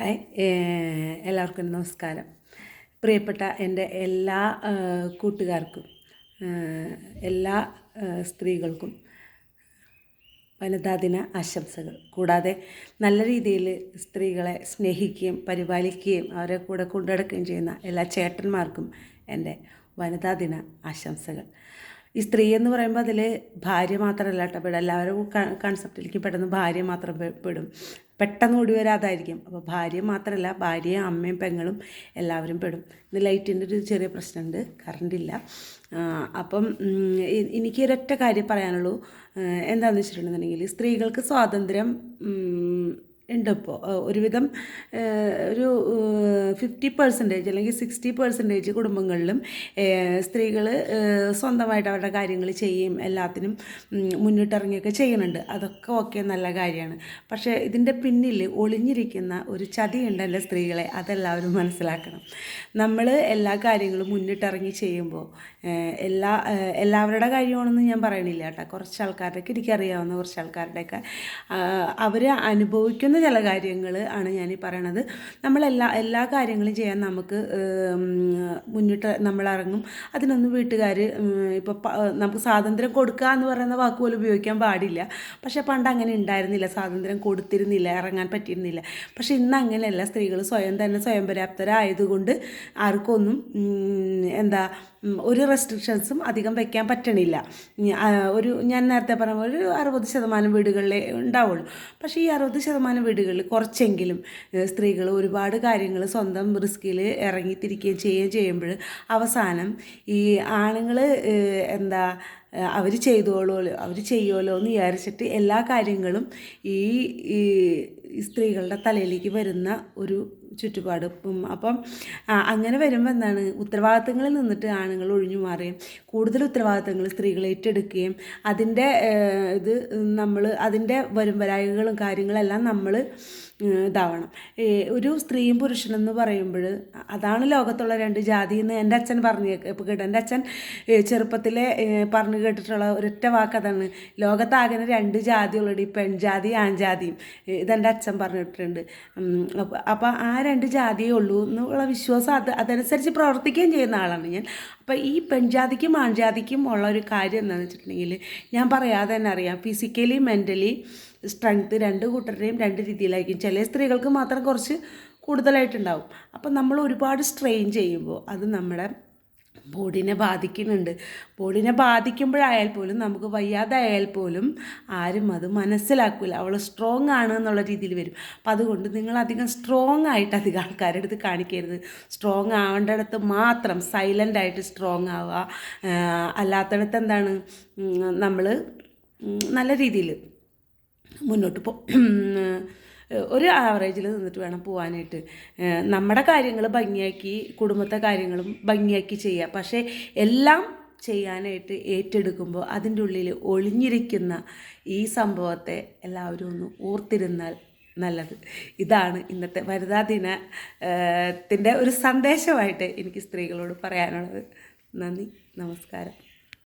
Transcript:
Hi എല്ലാവർക്കും നമസ്കാരം. പ്രിയപ്പെട്ട എന്റെ എല്ലാ കൂട്ടുകാർക്കും എല്ലാ സ്ത്രീകൾക്കും വനിതാ ദിന ആശംസകൾ. കൂടാതെ നല്ല രീതിയിൽ സ്ത്രീകളെ സ്നേഹിക്കുകയും പരിപാലിക്കുകയും അവരെ കൂടെ കൊണ്ടുനടക്കുകയും ചെയ്യുന്ന എല്ലാ ചേട്ടന്മാർക്കും എന്റെ വനിതാ ദിന ആശംസകൾ. ഈ സ്ത്രീ എന്ന് പറയുമ്പോൾ അതിൽ ഭാര്യ മാത്രമല്ല കേട്ടോ പെടും എല്ലാവരും കൺസെപ്റ്റിലേക്ക് പെട്ടെന്ന് ഭാര്യ മാത്രം പെടും. പെട്ടെന്ന് ഓടി വരാതായിരിക്കും. അപ്പോൾ ഭാര്യ മാത്രമല്ല ഭാര്യയും അമ്മയും പെങ്ങളും എല്ലാവരും പെടും. ഇന്ന് ലൈറ്റിന്റെ ഒരു ചെറിയ പ്രശ്നമുണ്ട് കറണ്ടില്ല അപ്പം എനിക്ക് ഒരൊറ്റ കാര്യം പറയാനുള്ളൂ. എന്താണെന്ന് വെച്ചിട്ടുണ്ടെന്നുണ്ടെങ്കിൽ സ്ത്രീകൾക്ക് സ്വാതന്ത്ര്യം ഉണ്ട് ഇപ്പോൾ ഒരുവിധം ഒരു ഫിഫ്റ്റി പെർസെന്റേജ് അല്ലെങ്കിൽ സിക്സ്റ്റി പെർസെന്റേജ് കുടുംബങ്ങളിലും സ്ത്രീകൾ സ്വന്തമായിട്ട് അവരുടെ കാര്യങ്ങൾ ചെയ്യും എല്ലാത്തിനും മുന്നിട്ടിറങ്ങിയൊക്കെ ചെയ്യുന്നുണ്ട്. അതൊക്കെ ഓക്കെ നല്ല കാര്യമാണ്. പക്ഷേ ഇതിന്റെ പിന്നിൽ ഒളിഞ്ഞിരിക്കുന്ന ഒരു ചതിയുണ്ട് എന്റെ സ്ത്രീകളെ അതെല്ലാവരും മനസ്സിലാക്കണം. നമ്മൾ എല്ലാ കാര്യങ്ങളും മുന്നിട്ടിറങ്ങി ചെയ്യുമ്പോൾ എല്ലാ എല്ലാവരുടെ കാര്യമാണെന്ന് ഞാൻ പറയണില്ല കേട്ടോ. കുറച്ച് ആൾക്കാരുടെയൊക്കെ എനിക്കറിയാവുന്ന കുറച്ച് ആൾക്കാരുടെയൊക്കെ അവർ അനുഭവിക്കുന്ന ചില കാര്യങ്ങൾ ആണ് ഞാൻ ഈ പറയണത്. നമ്മളെല്ലാ എല്ലാ കാര്യങ്ങളും ചെയ്യാൻ നമുക്ക് മുന്നിട്ട് നമ്മളിറങ്ങും. അതിനൊന്നും വീട്ടുകാർ ഇപ്പോൾ നമുക്ക് സ്വാതന്ത്ര്യം കൊടുക്കുക എന്ന് പറയുന്ന വാക്ക് പോലും ഉപയോഗിക്കാൻ പാടില്ല. പക്ഷേ പണ്ട് അങ്ങനെ ഉണ്ടായിരുന്നില്ല. സ്വാതന്ത്ര്യം കൊടുത്തിരുന്നില്ല ഇറങ്ങാൻ പറ്റിയിരുന്നില്ല. പക്ഷേ ഇന്ന് അങ്ങനെയല്ല. സ്ത്രീകൾ സ്വയം തന്നെ സ്വയം പര്യാപ്തരായതുകൊണ്ട് ആർക്കൊന്നും എന്താ ഒരു റെസ്ട്രിക്ഷൻസും അധികം വെക്കാൻ പറ്റണില്ല. ഒരു ഞാൻ നേരത്തെ പറഞ്ഞ ഒരു അറുപത് ശതമാനം വീടുകളിലേ ഉണ്ടാവുള്ളൂ. പക്ഷേ ഈ അറുപത് ശതമാനം വീടുകളിൽ കുറച്ചെങ്കിലും സ്ത്രീകൾ ഒരുപാട് കാര്യങ്ങൾ സ്വന്തം റിസ്കിൽ ഇറങ്ങിത്തിരിക്കുകയും ചെയ്യുകയും ചെയ്യുമ്പോൾ അവസാനം ഈ ആണുങ്ങൾ എന്താ അവർ ചെയ്തോളോ അവർ ചെയ്യുമല്ലോ എന്ന് വിചാരിച്ചിട്ട് എല്ലാ കാര്യങ്ങളും ഈ സ്ത്രീകളുടെ തലയിലേക്ക് വരുന്ന ഒരു ചുറ്റുപാട്. അപ്പം അങ്ങനെ വരുമ്പോൾ എന്താണ്? ഉത്തരവാദിത്തങ്ങളിൽ നിന്നിട്ട് ആണുങ്ങൾ ഒഴിഞ്ഞു മാറുകയും കൂടുതൽ ഉത്തരവാദിത്തങ്ങൾ സ്ത്രീകൾ ഏറ്റെടുക്കുകയും അതിന്റെ ഇത് നമ്മൾ അതിന്റെ വരുംവരായികളും കാര്യങ്ങളെല്ലാം നമ്മൾ ഇതാവണം. ഒരു സ്ത്രീയും പുരുഷനെന്ന് പറയുമ്പോൾ അതാണ് ലോകത്തുള്ള രണ്ട് ജാതി എന്ന് എന്റെ അച്ഛൻ പറഞ്ഞു കേട്ടോ. എന്റെ അച്ഛൻ ചെറുപ്പത്തിലെ പറഞ്ഞു കേട്ടിട്ടുള്ള ഒരൊറ്റ വാക്ക് അതാണ് രണ്ട് ജാതികളുണ്ട് ഈ പെൺജാതി ആൺജാതിയും. ഇതെന്റെ അച്ഛൻ പറഞ്ഞിട്ടുണ്ട്. അപ്പോൾ ആ രണ്ട് ജാതിയേ ഉള്ളൂ എന്നുള്ള വിശ്വാസം അത് അതനുസരിച്ച് പ്രവർത്തിക്കുകയും ചെയ്യുന്ന ആളാണ് ഞാൻ. അപ്പോൾ ഈ പെൺജാതിക്കും ആൺജാതിക്കും ഉള്ള ഒരു കാര്യം എന്താണെന്ന് വെച്ചിട്ടുണ്ടെങ്കിൽ ഞാൻ പറയാതെ തന്നെ അറിയാം. ഫിസിക്കലി മെന്റലി സ്ട്രെങ്ത്ത് രണ്ട് കൂട്ടരുടെയും രണ്ട് രീതിയിലായിരിക്കും. ചില സ്ത്രീകൾക്ക് മാത്രം കുറച്ച് കൂടുതലായിട്ടുണ്ടാവും. അപ്പം നമ്മൾ ഒരുപാട് സ്ട്രെയിൻ ചെയ്യുമ്പോൾ അത് നമ്മുടെ ബോഡീനെ ബാധിക്കുന്നുണ്ട്. ബോഡിനെ ബാധിക്കുമ്പോഴായാൽ പോലും നമുക്ക് വയ്യാതായാൽ പോലും ആരും അത് മനസ്സിലാക്കില്ല അവൾ സ്ട്രോങ് ആണ് എന്നുള്ള രീതിയിൽ വരും. അപ്പം അതുകൊണ്ട് നിങ്ങൾ അധികം സ്ട്രോങ് ആയിട്ട് അധികം ആൾക്കാരുടെ അടുത്ത് കാണിക്കരുത്. സ്ട്രോങ് ആവേണ്ടടുത്ത് മാത്രം സൈലന്റ് ആയിട്ട് സ്ട്രോങ് ആവുക. അല്ലാത്തടത്ത് എന്താണ്? നമ്മൾ നല്ല രീതിയിൽ മുന്നോട്ട് പോ ഒരു ആവറേജിൽ നിന്നിട്ട് വേണം പോകാനായിട്ട് നമ്മുടെ കാര്യങ്ങൾ ഭംഗിയാക്കി കുടുംബത്തെ കാര്യങ്ങളും ഭംഗിയാക്കി ചെയ്യുക പക്ഷേ എല്ലാം ചെയ്യാനായിട്ട് ഏറ്റെടുക്കുമ്പോൾ അതിന്റെ ഉള്ളിൽ ഒളിഞ്ഞിരിക്കുന്ന ഈ സംഭവത്തെ എല്ലാവരും ഒന്ന് ഓർത്തിരുന്നാൽ നല്ലത്. ഇതാണ് ഇന്നത്തെ വനിതാ ദിനത്തിന്റെ ഒരു സന്ദേശമായിട്ട് എനിക്ക് സ്ത്രീകളോട് പറയാനുള്ളത്. നന്ദി നമസ്കാരം.